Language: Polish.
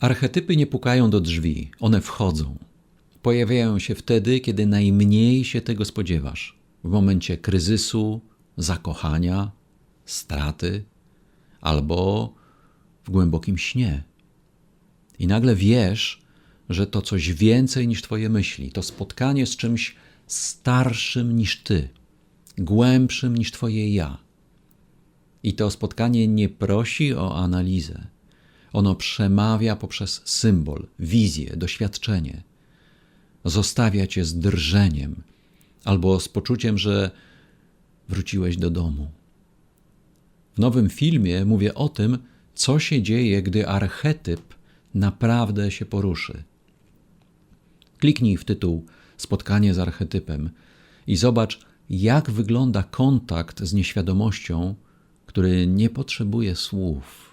Archetypy nie pukają do drzwi, one wchodzą. Pojawiają się wtedy, kiedy najmniej się tego spodziewasz. W momencie kryzysu, zakochania, straty albo w głębokim śnie. I nagle wiesz, że to coś więcej niż Twoje myśli, to spotkanie z czymś starszym niż Ty, głębszym niż Twoje ja. I to spotkanie nie prosi o analizę. Ono przemawia poprzez symbol, wizję, doświadczenie. Zostawia cię z drżeniem albo z poczuciem, że wróciłeś do domu. W nowym filmie mówię o tym, co się dzieje, gdy archetyp naprawdę się poruszy. Kliknij w tytuł Spotkanie z archetypem i zobacz, jak wygląda kontakt z nieświadomością, który nie potrzebuje słów.